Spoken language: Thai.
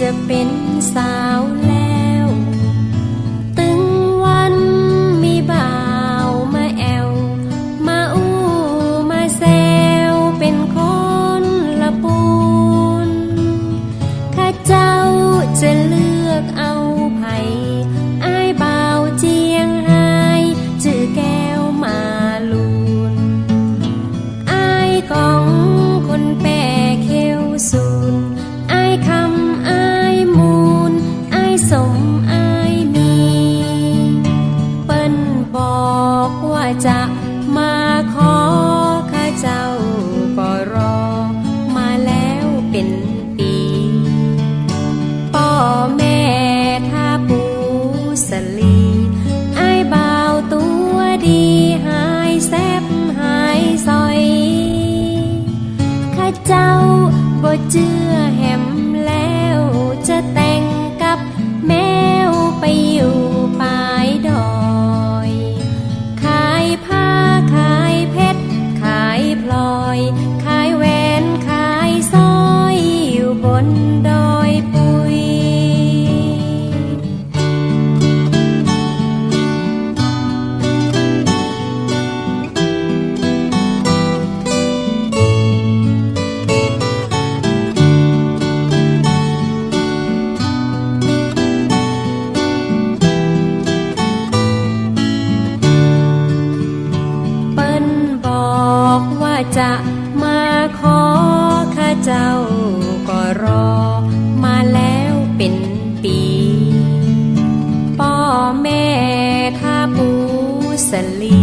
จะเป็นสาว จะมาขอข้าเจ้าก็รอมาแล้วเป็นปีป่อแม่ท่าปูสลีไอ้ายบ่าวตัวดีหายแซบหายซอยข้าเจ้าบ่เจือ นดอยปุย เปิ้นบอกว่าจะมาขอข้าเจ้า แม่ท่าปูสลี